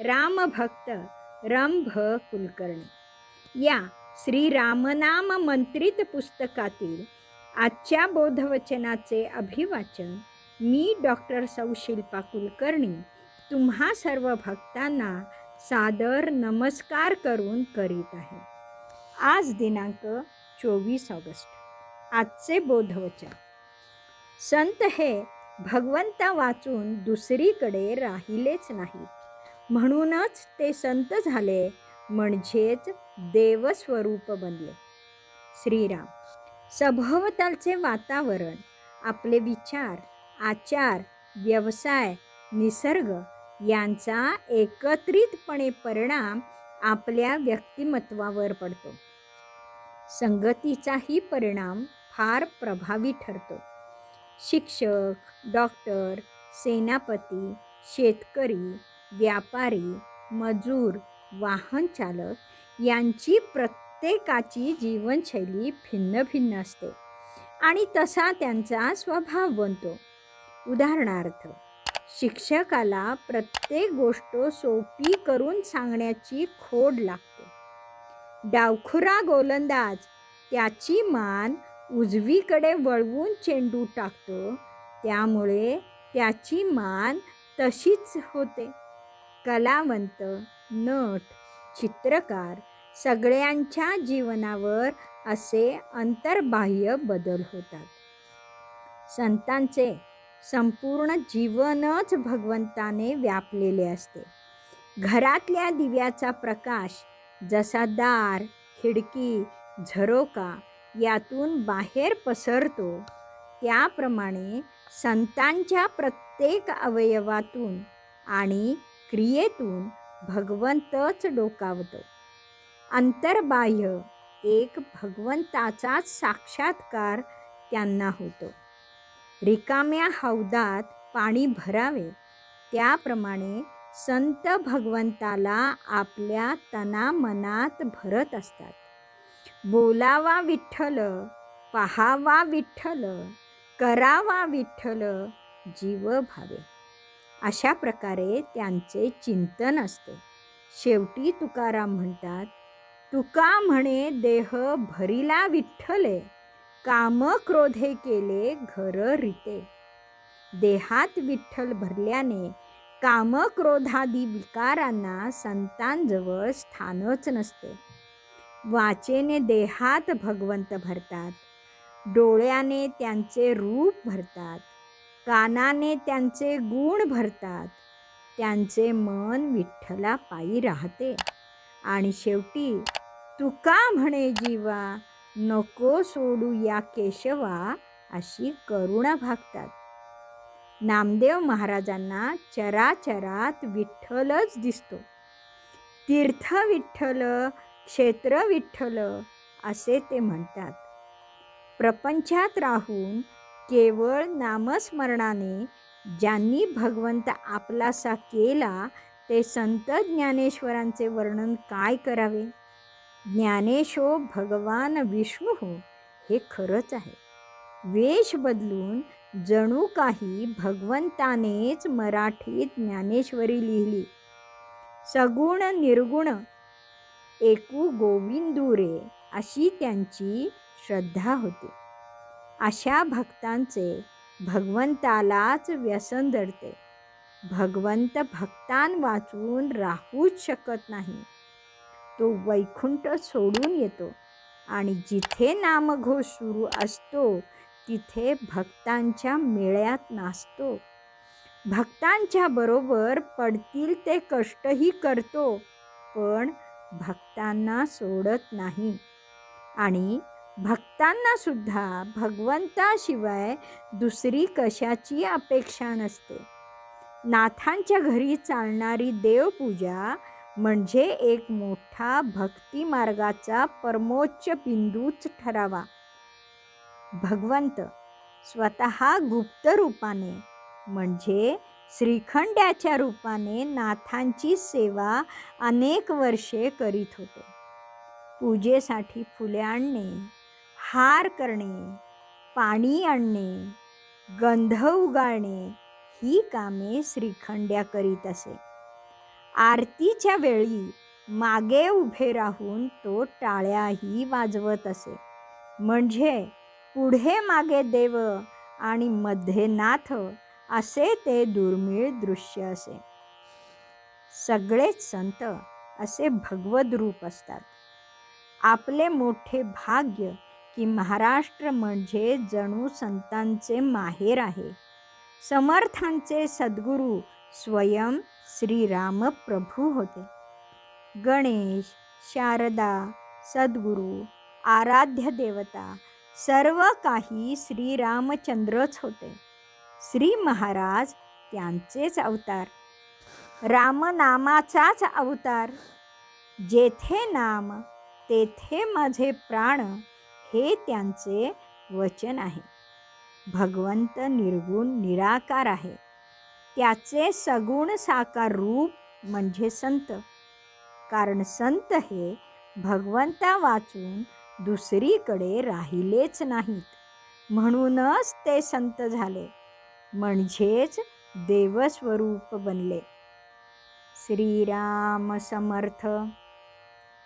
रामभक्त रंभ कुलकर्णी. या श्री रामनाम मंत्रित पुस्तकातील आजच्या बोधवचनाचे अभिवाचन मी डॉक्टर सौशिल्पा कुलकर्णी तुम्हा सर्व भक्तांना सादर नमस्कार करून करीत आहे. आज दिनांक चोवीस ऑगस्ट. आजचे बोधवचन. संत हे भगवंता वाचून दुसरीकडे राहिलेच नाहीत. म्हणूनच ते संत झाले म्हणजेच देवस्वरूप बनले. श्रीराम सभोवतालचे वातावरण आपले विचार आचार व्यवसाय निसर्ग यांचा एकत्रितपणे परिणाम आपल्या व्यक्तिमत्वावर पडतो. संगतीचाही परिणाम फार प्रभावी ठरतो. शिक्षक डॉक्टर सेनापती शेतकरी व्यापारी मजूर वाहन चालक यांची प्रत्येकाची जीवनशैली भिन्न भिन्न असते आणि तसा त्यांचा स्वभाव बनतो. उदाहरणार्थ शिक्षकाला प्रत्येक गोष्ट सोपी करून सांगण्याची खोड लागते. डावखुरा गोलंदाज त्याची मान उजवीकडे वळवून चेंडू टाकतो त्यामुळे त्याची मान तशीच होते. कलावंत नट चित्रकार सगळ्यांच्या जीवनावर असे अंतर्बाह्य बदल होतात. संतांचे संपूर्ण जीवनच भगवंताने व्यापलेले असते. घरातल्या दिव्याचा प्रकाश जसा दार खिडकी झरोका यातून बाहेर पसरतो त्याप्रमाणे संतांच्या प्रत्येक अवयवातून आणि क्रियेतून भगवंतच डोकावतो. अंतर्बाह्य एक भगवंताचाच साक्षात्कार त्यांना होतो. रिकाम्या हौदात पाणी भरावे त्याप्रमाणे संत भगवंताला आपल्या तनामनात भरत असतात. बोलावा विठ्ठल पहावा विठ्ठल करावा विठ्ठल जीव भावे. अशा प्रकारे त्यांचे चिंतन असते. शेवटी तुकाराम म्हणतात तुका म्हणे देह भरिला विठ्ठले काम क्रोधे केले घर रिते. देहात विठ्ठल भरल्याने कामक्रोधादी विकारांना संतांजवळ स्थानच नसते. वाचेने देहात भगवंत भरतात डोळ्याने त्यांचे रूप भरतात. कानाने त्यांचे गुण भरतात. त्यांचे मन विठ्ठला पायी राहते. आणि शेवटी तुका म्हणे जीवा नको सोडू या केशवा अशी करुणा भागतात. नामदेव महाराजांना चराचरात विठ्ठलच दिसतो. तीर्थ विठ्ठल क्षेत्र विठ्ठल असे ते म्हणतात. प्रपंचात राहून केवळ नामस्मरणाने ज्यांनी भगवंत आपलासा केला ते संत ज्ञानेश्वरांचे वर्णन काय करावे? ज्ञानेशो भगवान विष्णू हो, हे खरंच आहे. वेश बदलून जणू काही भगवंतानेच मराठीत ज्ञानेश्वरी लिहिली. सगुण निर्गुण एकू गोविंदुरे अशी त्यांची श्रद्धा होती. अशा भक्तांचे भगवंतालाच व्यसन दडते भगवंत भक्तां वाचून राहूच शकत नाही. तो वैकुंठ सोडून येतो आणि जिथे नामघोष सुरू असतो तिथे भक्तांच्या मेळ्यात नाचतो. भक्तांच्या बरोबर पडतील ते कष्टही करतो पण भक्तांना सोडत नाही. आणि भक्तांना सुद्धा भगवंताशिवाय दुसरी कशाची अपेक्षा नसते. नाथांच्या घरी चालणारी देवपूजा म्हणजे एक मोठा भक्ती मार्गाचा परमोच्च बिंदूच ठरावा. भगवंत स्वतः गुप्त रूपाने म्हणजे श्रीखंड्याच्या रूपाने नाथांची सेवा अनेक वर्षे करीत होते. पूजेसाठी फुले आणणे हार करणे पाणी आणणे गंध उगाळणे ही कामे श्रीखंड्या करीत असे. आरतीच्या वेळी मागे उभे राहून तो टाळ्याही वाजवत असे. म्हणजे पुढे मागे देव आणि मध्ये नाथ असे ते दुर्मिळ दृश्य असे. सगळेच संत असे भगवद रूप असतात. आपले मोठे भाग्य की महाराष्ट्र म्हणजे जणू संतांचे माहेर आहे. समर्थांचे सद्गुरू स्वयं श्रीराम प्रभू होते. गणेश शारदा सद्गुरू आराध्य देवता सर्व काही श्रीरामचंद्रच होते. श्री महाराज त्यांचेच अवतार. रामनामाचाच अवतार. जेथे नाम तेथे माझे प्राण. हे त्यांचे वचन आहे. भगवंत निर्गुण निराकार आहे. त्याचे सगुण साकार रूप म्हणजे संत. कारण संत हे भगवंता वाचून दुसरीकडे राहिलेच नाहीत. म्हणूनच ते संत झाले. म्हणजेच देवस्वरूप बनले. श्रीराम समर्थ.